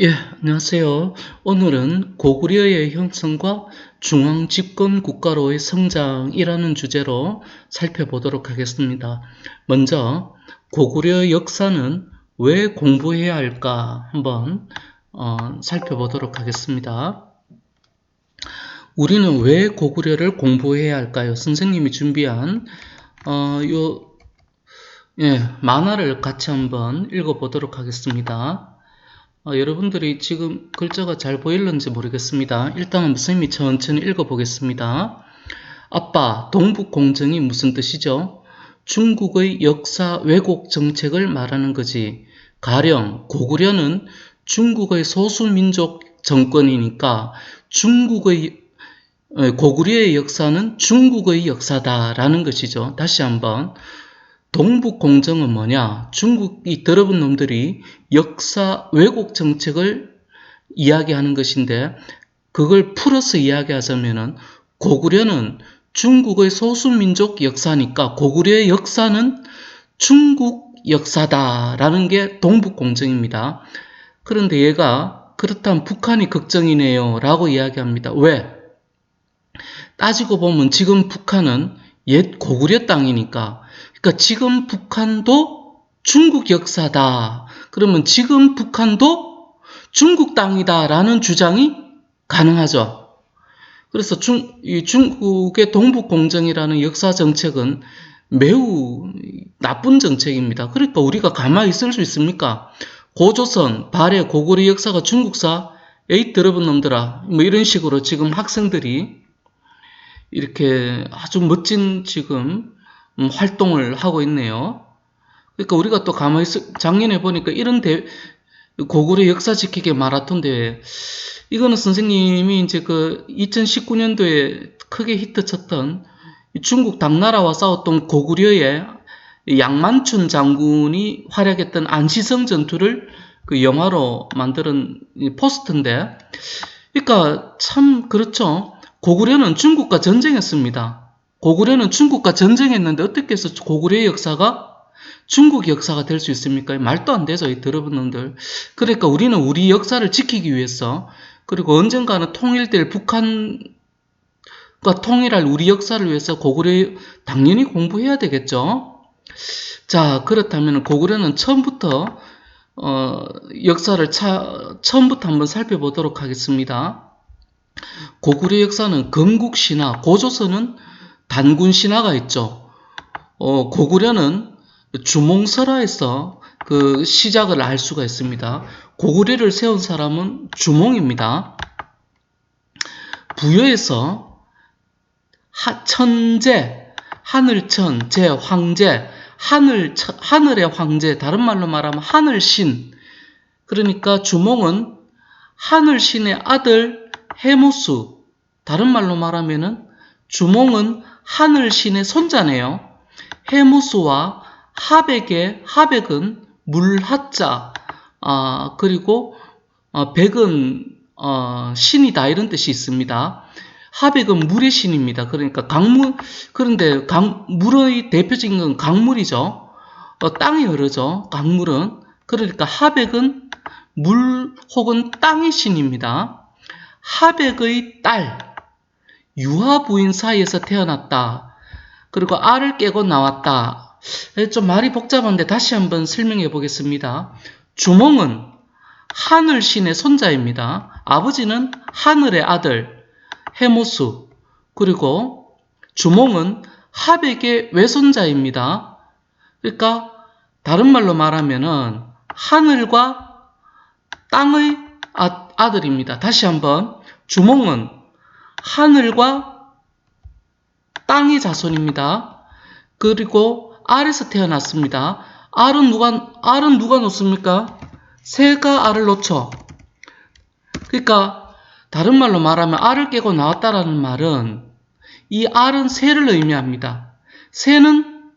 예, 안녕하세요. 오늘은 고구려의 형성과 중앙 집권 국가로의 성장이라는 주제로 살펴보도록 하겠습니다. 먼저 고구려 역사는 왜 공부해야 할까 한번 어, 살펴보도록 하겠습니다. 우리는 왜 고구려를 공부해야 할까요? 선생님이 준비한 어, 요 예, 만화를 같이 한번 읽어보도록 하겠습니다. 어, 여러분들이 지금 글자가 잘 보일는지 모르겠습니다. 일단은 선생님이 천천히 읽어보겠습니다. 아빠, 동북공정이 무슨 뜻이죠? 중국의 역사 왜곡 정책을 말하는 거지. 가령 고구려는 중국의 소수민족 정권이니까 중국의 어, 고구려의 역사는 중국의 역사다라는 것이죠. 다시 한번 동북 공정은 뭐냐? 중국이 들어본 놈들이 역사 왜곡 정책을 이야기하는 것인데 그걸 풀어서 이야기하자면은 고구려는 중국의 소수민족 역사니까 고구려의 역사는 중국 역사다라는 게 동북 공정입니다. 그런데 얘가 그렇다면 북한이 걱정이네요 라고 이야기합니다. 왜? 따지고 보면 지금 북한은 옛 고구려 땅이니까 그러니까 지금 북한도 중국 역사다. 그러면 지금 북한도 중국 땅이다라는 주장이 가능하죠. 그래서 중, 이 중국의 동북공정이라는 역사 정책은 매우 나쁜 정책입니다. 그러니까 우리가 가만히 있을 수 있습니까? 고조선, 발해, 고구려 역사가 중국사, 에이 들어본 놈들아. 뭐 이런 식으로 지금 학생들이 이렇게 아주 멋진 지금 음, 활동을 하고 있네요. 그러니까 우리가 또 가만히 있, 작년에 보니까 이런 대, 고구려 역사 지키기 마라톤 대회. 이거는 선생님이 이제 그 2019년도에 크게 히트 쳤던 중국 당나라와 싸웠던 고구려의 양만춘 장군이 활약했던 안시성 전투를 그 영화로 만드는 포스트인데, 그러니까 참 그렇죠. 고구려는 중국과 전쟁했습니다. 고구려는 중국과 전쟁했는데 어떻게 해서 고구려의 역사가 중국 역사가 될 수 있습니까? 말도 안 되죠, 이 더러운 놈들. 그러니까 우리는 우리 역사를 지키기 위해서, 그리고 언젠가는 통일될 북한과 통일할 우리 역사를 위해서 고구려 당연히 공부해야 되겠죠? 자, 그렇다면 고구려는 처음부터, 어, 역사를 차, 처음부터 한번 살펴보도록 하겠습니다. 고구려 역사는 건국신화, 고조선은 단군 신화가 있죠. 어, 고구려는 주몽설화에서 그 시작을 알 수가 있습니다. 고구려를 세운 사람은 주몽입니다. 부여에서 하, 천재, 하늘천, 제 황제, 하늘, 하늘의 황제, 다른 말로 말하면 하늘신. 그러니까 주몽은 하늘신의 아들 해모수, 다른 말로 말하면은 주몽은 하늘 신의 손자네요. 해무수와 하백의 하백은 물하자 아, 그리고 어, 백은 어, 신이다 이런 뜻이 있습니다. 하백은 물의 신입니다. 그러니까 강물 그런데 강, 물의 대표적인 건 강물이죠. 어, 땅이 흐르죠. 강물은 그러니까 하백은 물 혹은 땅의 신입니다. 하백의 딸 유아 부인 사이에서 태어났다. 그리고 알을 깨고 나왔다. 좀 말이 복잡한데 다시 한번 설명해 보겠습니다. 주몽은 하늘 신의 손자입니다. 아버지는 하늘의 아들 해모수 그리고 주몽은 하백의 외손자입니다. 그러니까 다른 말로 말하면은 하늘과 땅의 아, 들입니다 다시 한번 주몽은 하늘과 땅의 자손입니다. 그리고 알에서 태어났습니다. 알은 누가 알은 누가 놓습니까? 새가 알을 놓죠. 그러니까 다른 말로 말하면 알을 깨고 나왔다라는 말은 이 알은 새를 의미합니다. 새는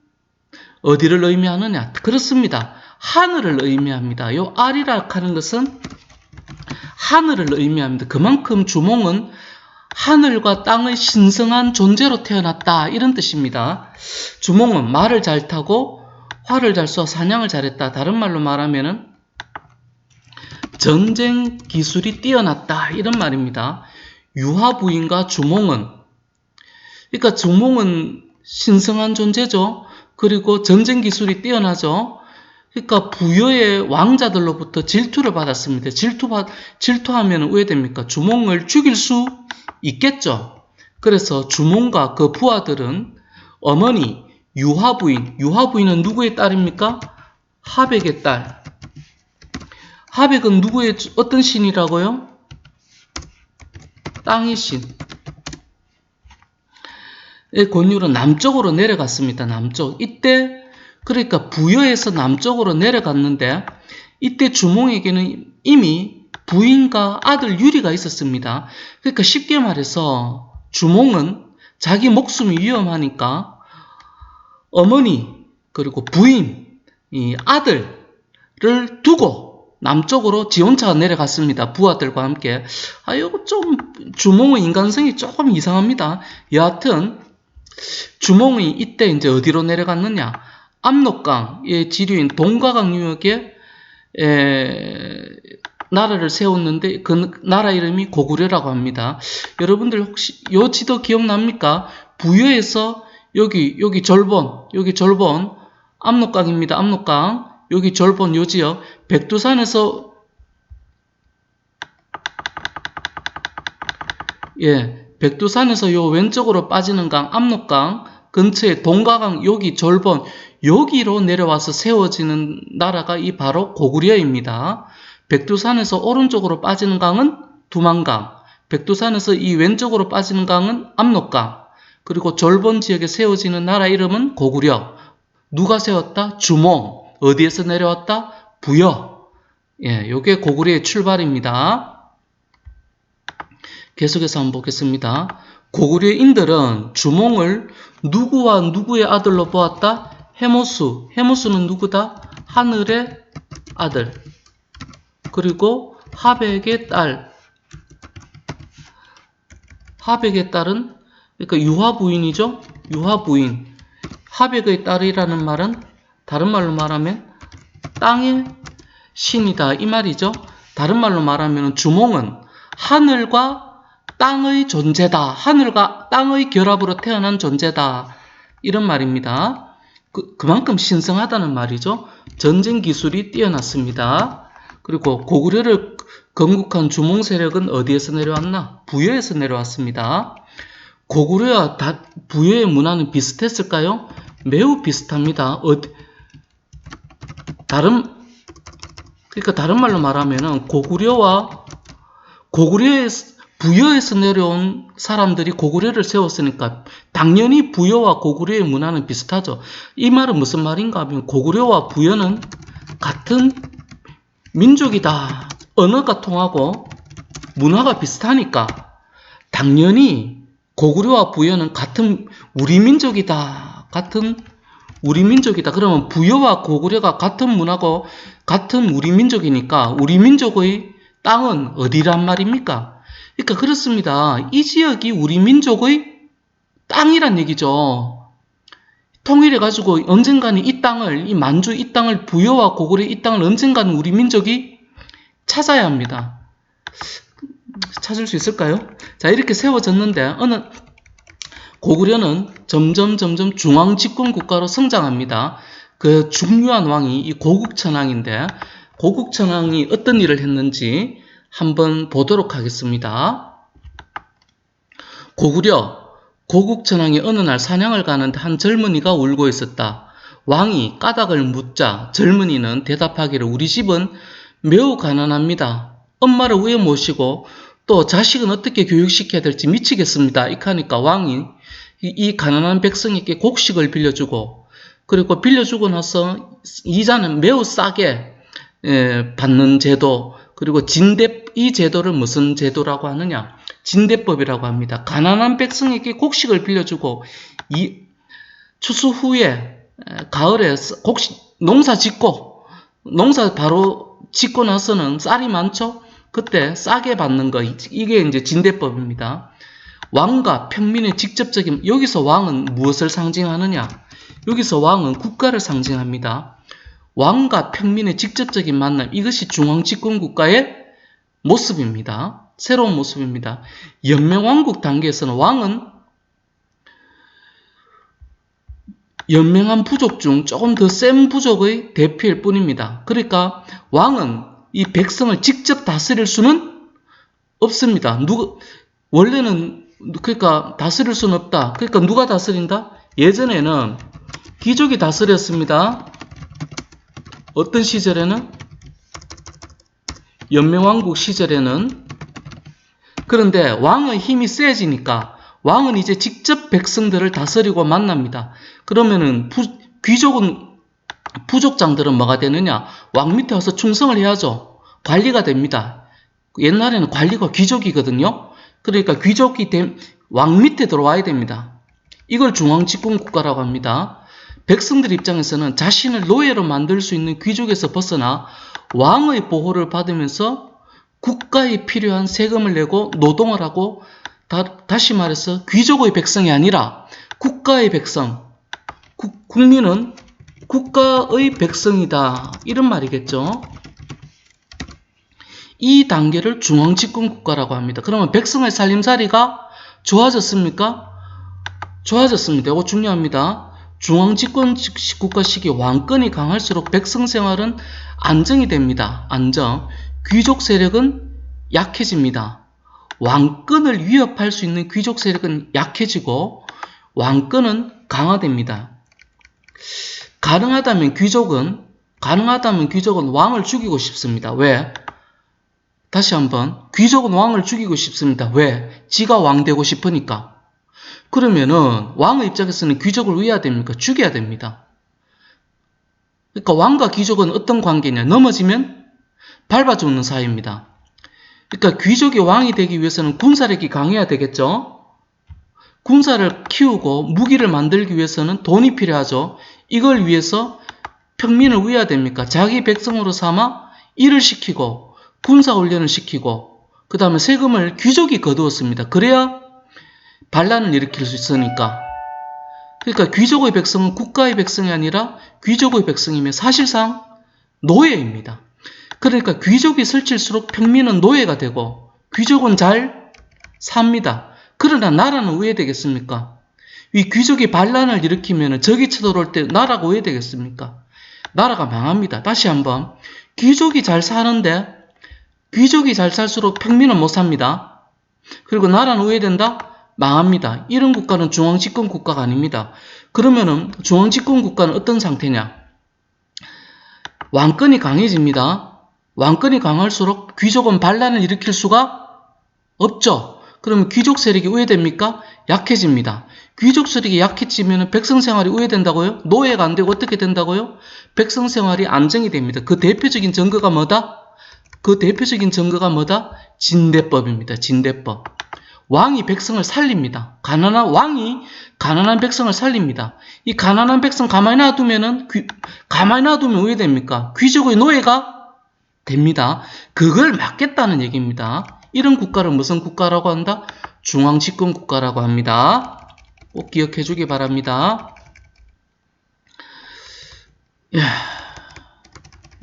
어디를 의미하느냐? 그렇습니다. 하늘을 의미합니다. 요 알이라 하는 것은 하늘을 의미합니다. 그만큼 주몽은 하늘과 땅의 신성한 존재로 태어났다 이런 뜻입니다. 주몽은 말을 잘 타고 활을 잘 쏘아 사냥을 잘했다. 다른 말로 말하면은 전쟁 기술이 뛰어났다 이런 말입니다. 유화 부인과 주몽은 그러니까 주몽은 신성한 존재죠. 그리고 전쟁 기술이 뛰어나죠. 그러니까 부여의 왕자들로부터 질투를 받았습니다. 질투받, 질투하면 왜 됩니까? 주몽을 죽일 수 있겠죠. 그래서 주몽과 그 부하들은 어머니 유화부인, 유화부인은 누구의 딸입니까? 하백의 딸. 하백은 누구의 어떤 신이라고요? 땅의 신. 의 권율은 남쪽으로 내려갔습니다. 남쪽. 이때 그러니까 부여에서 남쪽으로 내려갔는데 이때 주몽에게는 이미 부인과 아들 유리가 있었습니다. 그러니까 쉽게 말해서 주몽은 자기 목숨이 위험하니까 어머니 그리고 부인 이 아들을 두고 남쪽으로 지원차가 내려갔습니다. 부하들과 함께. 아, 이거 좀 주몽의 인간성이 조금 이상합니다. 여하튼 주몽이 이때 이제 어디로 내려갔느냐? 압록강의 지류인 동가강 유역에 에, 나라를 세웠는데 그 나라 이름이 고구려라고 합니다. 여러분들 혹시 요 지도 기억납니까? 부여에서 여기 여기 절본 여기 절본 압록강입니다. 압록강 여기 절본 요 지역 백두산에서 예 백두산에서 요 왼쪽으로 빠지는 강 압록강 근처에 동가강 여기 절본 여기로 내려와서 세워지는 나라가 이 바로 고구려입니다. 백두산에서 오른쪽으로 빠지는 강은 두만강, 백두산에서 이 왼쪽으로 빠지는 강은 압록강, 그리고 절본 지역에 세워지는 나라 이름은 고구려. 누가 세웠다? 주몽. 어디에서 내려왔다? 부여. 예, 요게 고구려의 출발입니다. 계속해서 한번 보겠습니다. 고구려인들은 주몽을 누구와 누구의 아들로 보았다? 해모수. 해모수는 누구다? 하늘의 아들. 그리고 하백의 딸. 하백의 딸은 그러니까 유화 부인이죠. 유화 부인. 하백의 딸이라는 말은 다른 말로 말하면 땅의 신이다 이 말이죠. 다른 말로 말하면 주몽은 하늘과 땅의 존재다. 하늘과 땅의 결합으로 태어난 존재다. 이런 말입니다. 그, 그만큼 신성하다는 말이죠. 전쟁 기술이 뛰어났습니다. 그리고 고구려를 건국한 주몽 세력은 어디에서 내려왔나? 부여에서 내려왔습니다. 고구려와 다, 부여의 문화는 비슷했을까요? 매우 비슷합니다. 어디, 다른, 그러니까 다른 말로 말하면 고구려와 고구려의 부여에서 내려온 사람들이 고구려를 세웠으니까 당연히 부여와 고구려의 문화는 비슷하죠. 이 말은 무슨 말인가 하면 고구려와 부여는 같은 민족이다. 언어가 통하고 문화가 비슷하니까 당연히 고구려와 부여는 같은 우리 민족이다. 같은 우리 민족이다. 그러면 부여와 고구려가 같은 문화고 같은 우리 민족이니까 우리 민족의 땅은 어디란 말입니까? 그러니까 그렇습니다. 이 지역이 우리 민족의 땅이란 얘기죠. 통일해가지고 언젠가는 이 땅을, 이 만주 이 땅을, 부여와 고구려 이 땅을 언젠가는 우리 민족이 찾아야 합니다. 찾을 수 있을까요? 자, 이렇게 세워졌는데, 어느, 고구려는 점점 점점 중앙 집권 국가로 성장합니다. 그 중요한 왕이 이 고국천왕인데, 고국천왕이 어떤 일을 했는지 한번 보도록 하겠습니다. 고구려 고국천왕이 어느 날 사냥을 가는데 한 젊은이가 울고 있었다. 왕이 까닭을 묻자 젊은이는 대답하기를 우리 집은 매우 가난합니다. 엄마를 왜 모시고 또 자식은 어떻게 교육시켜야 될지 미치겠습니다. 이렇게 하니까 왕이 이 가난한 백성에게 곡식을 빌려주고 그리고 빌려주고 나서 이자는 매우 싸게 예, 받는 제도 그리고 진대 이 제도를 무슨 제도라고 하느냐? 진대법이라고 합니다. 가난한 백성에게 곡식을 빌려주고 이 추수 후에 가을에 곡식 농사 짓고 농사 바로 짓고 나서는 쌀이 많죠. 그때 싸게 받는 거 이게 이제 진대법입니다. 왕과 평민의 직접적인 여기서 왕은 무엇을 상징하느냐? 여기서 왕은 국가를 상징합니다. 왕과 평민의 직접적인 만남 이것이 중앙 집권 국가의 모습입니다. 새로운 모습입니다. 연맹왕국 단계에서는 왕은 연맹한 부족 중 조금 더 센 부족의 대표일 뿐입니다. 그러니까 왕은 이 백성을 직접 다스릴 수는 없습니다. 누구 원래는 그러니까 다스릴 수는 없다. 그러니까 누가 다스린다? 예전에는 귀족이 다스렸습니다. 어떤 시절에는 연맹왕국 시절에는 그런데 왕의 힘이 세지니까 왕은 이제 직접 백성들을 다스리고 만납니다. 그러면은 부, 귀족은 부족장들은 뭐가 되느냐? 왕 밑에 와서 충성을 해야죠. 관리가 됩니다. 옛날에는 관리가 귀족이거든요. 그러니까 귀족이 된, 왕 밑에 들어와야 됩니다. 이걸 중앙집권 국가라고 합니다. 백성들 입장에서는 자신을 노예로 만들 수 있는 귀족에서 벗어나 왕의 보호를 받으면서 국가에 필요한 세금을 내고 노동을 하고 다, 시 말해서 귀족의 백성이 아니라 국가의 백성, 국, 국민은 국가의 백성이다. 이런 말이겠죠. 이 단계를 중앙집권 국가라고 합니다. 그러면 백성의 살림살이가 좋아졌습니까? 좋아졌습니다. 이거 중요합니다. 중앙집권 국가 시기 왕권이 강할수록 백성 생활은 안정이 됩니다. 안정. 귀족 세력은 약해집니다. 왕권을 위협할 수 있는 귀족 세력은 약해지고 왕권은 강화됩니다. 가능하다면 귀족은 가능하다면 귀족은 왕을 죽이고 싶습니다. 왜? 다시 한번 귀족은 왕을 죽이고 싶습니다. 왜? 지가 왕 되고 싶으니까. 그러면은 왕의 입장에서는 귀족을 위해야 됩니까? 죽여야 됩니다. 그러니까 왕과 귀족은 어떤 관계냐? 넘어지면 밟아 죽는 사이입니다. 그러니까 귀족이 왕이 되기 위해서는 군사력이 강해야 되겠죠. 군사를 키우고 무기를 만들기 위해서는 돈이 필요하죠. 이걸 위해서 평민을 위해야 됩니까? 자기 백성으로 삼아 일을 시키고 군사 훈련을 시키고 그 다음에 세금을 귀족이 거두었습니다. 그래야 반란을 일으킬 수 있으니까. 그러니까 귀족의 백성은 국가의 백성이 아니라 귀족의 백성이면 사실상 노예입니다. 그러니까 귀족이 설칠수록 평민은 노예가 되고 귀족은 잘 삽니다. 그러나 나라는 왜 되겠습니까? 이 귀족이 반란을 일으키면 적이 쳐들어올 때 나라가 왜 되겠습니까? 나라가 망합니다. 다시 한번 귀족이 잘 사는데 귀족이 잘 살수록 평민은 못 삽니다. 그리고 나라는 왜 된다? 망합니다. 이런 국가는 중앙집권 국가가 아닙니다. 그러면은 중앙집권 국가는 어떤 상태냐? 왕권이 강해집니다. 왕권이 강할수록 귀족은 반란을 일으킬 수가 없죠. 그러면 귀족 세력이 우회됩니까? 약해집니다. 귀족 세력이 약해지면 백성 생활이 우회된다고요? 노예가 안 되고 어떻게 된다고요? 백성 생활이 안정이 됩니다. 그 대표적인 증거가 뭐다? 그 대표적인 증거가 뭐다? 진대법입니다. 진대법. 왕이 백성을 살립니다. 가난한 왕이 가난한 백성을 살립니다. 이 가난한 백성 가만히 놔두면은 귀, 가만히 놔두면 왜 됩니까? 귀족의 노예가 됩니다. 그걸 막겠다는 얘기입니다. 이런 국가를 무슨 국가라고 한다? 중앙집권 국가라고 합니다. 꼭 기억해 주기 바랍니다. 예,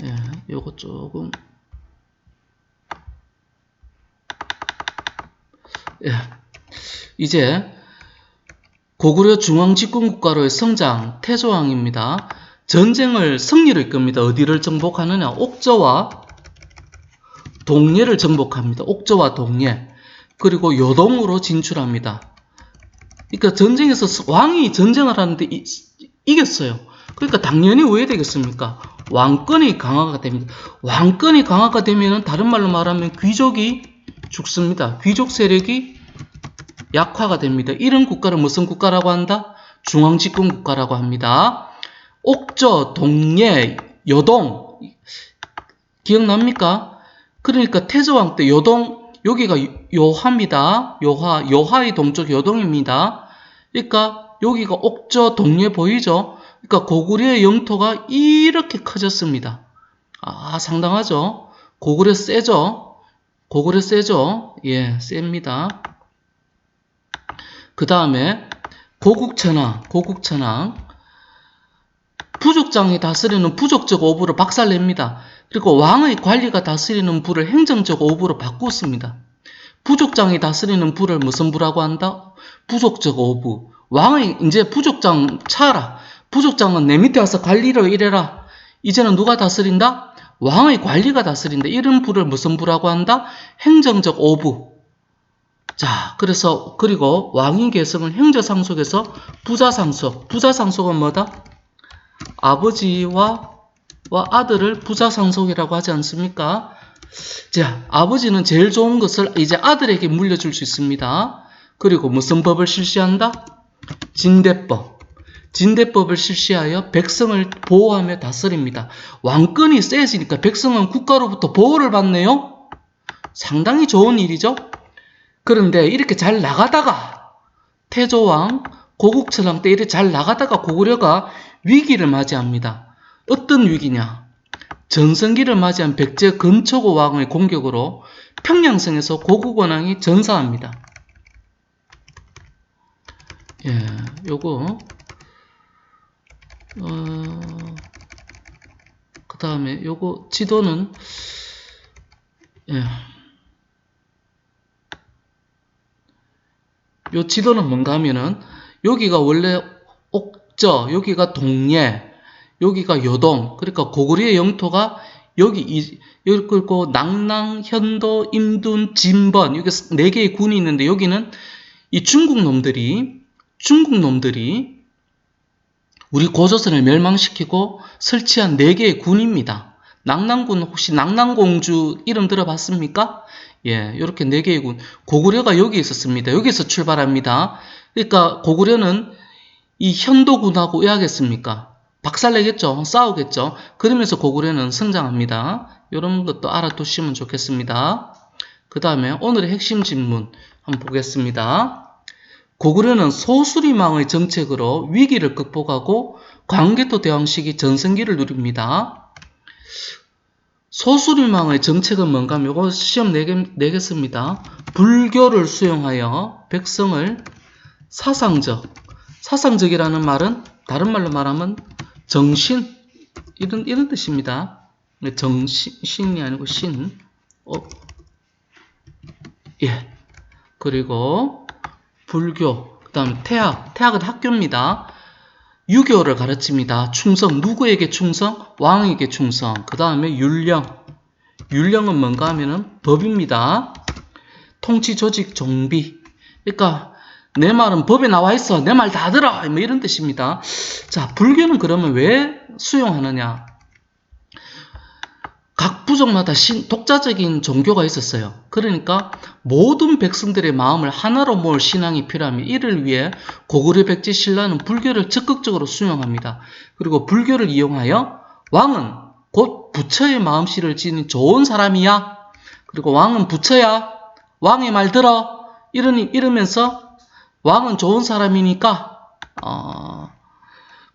예, 요거 조금, 예, 이제 고구려 중앙집권 국가로의 성장 태조왕입니다. 전쟁을 승리로 이끕니다. 어디를 정복하느냐? 옥저와 동예를 정복합니다. 옥저와 동예. 그리고 요동으로 진출합니다. 그러니까 전쟁에서 왕이 전쟁을 하는데 이, 이겼어요. 그러니까 당연히 왜 되겠습니까? 왕권이 강화가 됩니다. 왕권이 강화가 되면 다른 말로 말하면 귀족이 죽습니다. 귀족 세력이 약화가 됩니다. 이런 국가를 무슨 국가라고 한다? 중앙집권 국가라고 합니다. 옥저, 동예, 요동 기억납니까? 그러니까 태조왕 때 요동 여기가 요하입니다. 요하 요하의 동쪽 요동입니다. 그러니까 여기가 옥저 동예 보이죠? 그러니까 고구려의 영토가 이렇게 커졌습니다. 아 상당하죠? 고구려 세죠? 고구려 세죠? 예, 셉니다. 그 다음에 고국천왕, 고국천왕. 부족장이 다스리는 부족적 오부를 박살냅니다. 그리고 왕의 관리가 다스리는 부를 행정적 오부로 바꿨습니다. 부족장이 다스리는 부를 무슨 부라고 한다? 부족적 오부. 왕의 이제 부족장 차라. 부족장은 내 밑에 와서 관리를 이래라. 이제는 누가 다스린다? 왕의 관리가 다스린다. 이런 부를 무슨 부라고 한다? 행정적 오부. 자, 그래서 그리고 왕인 계승은 행저상속에서 부자 상속. 부자 상속은 뭐다? 아버지와 와 아들을 부자 상속이라고 하지 않습니까? 자, 아버지는 제일 좋은 것을 이제 아들에게 물려줄 수 있습니다. 그리고 무슨 법을 실시한다? 진대법. 진대법을 실시하여 백성을 보호하며 다스립니다. 왕권이 세지니까 백성은 국가로부터 보호를 받네요? 상당히 좋은 일이죠? 그런데 이렇게 잘 나가다가 태조왕, 고국천왕 때 이렇게 잘 나가다가 고구려가 위기를 맞이합니다. 어떤 위기냐? 전성기를 맞이한 백제 근초고 왕의 공격으로 평양성에서 고국원왕이 전사합니다. 예, 요거 어, 그 다음에 요거 지도는 예. 요 지도는 뭔가 하면은 여기가 원래 옥저, 여기가 동예, 여기가 요동, 그러니까 고구려의 영토가 여기 이 여기 그리고 낭랑, 현도, 임둔, 진번 여기 네 개의 군이 있는데 여기는 이 중국 놈들이 중국 놈들이 우리 고조선을 멸망시키고 설치한 네 개의 군입니다. 낭랑군 혹시 낭랑공주 이름 들어봤습니까? 예, 이렇게 네 개의 군. 고구려가 여기 있었습니다. 여기서 출발합니다. 그러니까 고구려는 이 현도군하고 의하겠습니까? 박살내겠죠. 싸우겠죠. 그러면서 고구려는 성장합니다. 이런 것도 알아두시면 좋겠습니다. 그 다음에 오늘의 핵심 질문 한번 보겠습니다. 고구려는 소수리망의 정책으로 위기를 극복하고 광개토 대왕식이 전성기를 누립니다. 소수리망의 정책은 뭔가 이거 시험 내겠, 내겠 습니다. 불교를 수용하여 백성을 사상적, 사상적이라는 말은 다른 말로 말하면 정신 이런 이런 뜻입니다. 정신 신이 아니고 신. 어. 예. 그리고 불교, 그다음 태학. 태학은 학교입니다. 유교를 가르칩니다. 충성, 누구에게 충성? 왕에게 충성. 그 다음에 율령. 율령은 뭔가 하면은 법입니다. 통치, 조직, 정비. 그러니까 내 말은 법에 나와 있어. 내 말 다 들어. 뭐 이런 뜻입니다. 자, 불교는 그러면 왜 수용하느냐? 각 부족마다 신, 독자적인 종교가 있었어요. 그러니까 모든 백성들의 마음을 하나로 모을 신앙이 필요하면 이를 위해 고구려 백제 신라는 불교를 적극적으로 수용합니다. 그리고 불교를 이용하여 왕은 곧 부처의 마음씨를 지닌 좋은 사람이야. 그리고 왕은 부처야. 왕의 말 들어. 이러니 이러면서 왕은 좋은 사람이니까 어,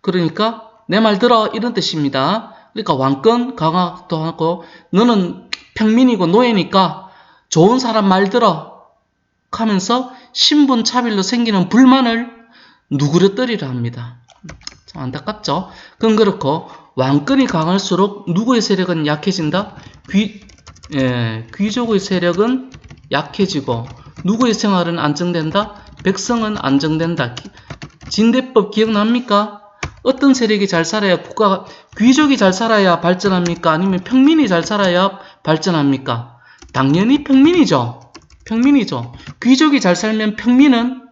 그러니까 내 말 들어 이런 뜻입니다. 그러니까 왕권 강화도 하고 너는 평민이고 노예니까 좋은 사람 말 들어 하면서 신분 차별로 생기는 불만을 누그러뜨리려 합니다. 참 안타깝죠? 그건 그렇고 왕권이 강할수록 누구의 세력은 약해진다? 귀, 예, 귀족의 세력은 약해지고 누구의 생활은 안정된다? 백성은 안정된다. 진대법 기억납니까? 어떤 세력이 잘 살아야 국가가 귀족이 잘 살아야 발전합니까? 아니면 평민이 잘 살아야 발전합니까? 당연히 평민이죠. 평민이죠. 귀족이 잘 살면 평민은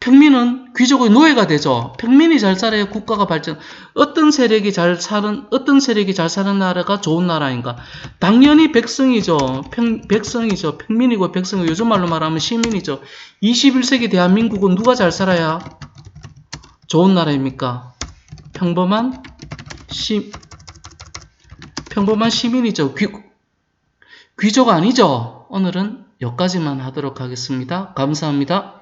평민은 귀족의 노예가 되죠. 평민이 잘 살아야 국가가 발전. 어떤 세력이 잘 사는 어떤 세력이 잘 사는 나라가 좋은 나라인가? 당연히 백성이죠. 평, 백성이죠. 평민이고 백성이 요즘 말로 말하면 시민이죠. 21세기 대한민국은 누가 잘 살아야 좋은 나라입니까? 평범한 시 평범한 시민이죠. 귀, 귀족 아니죠. 오늘은 여기까지만 하도록 하겠습니다. 감사합니다.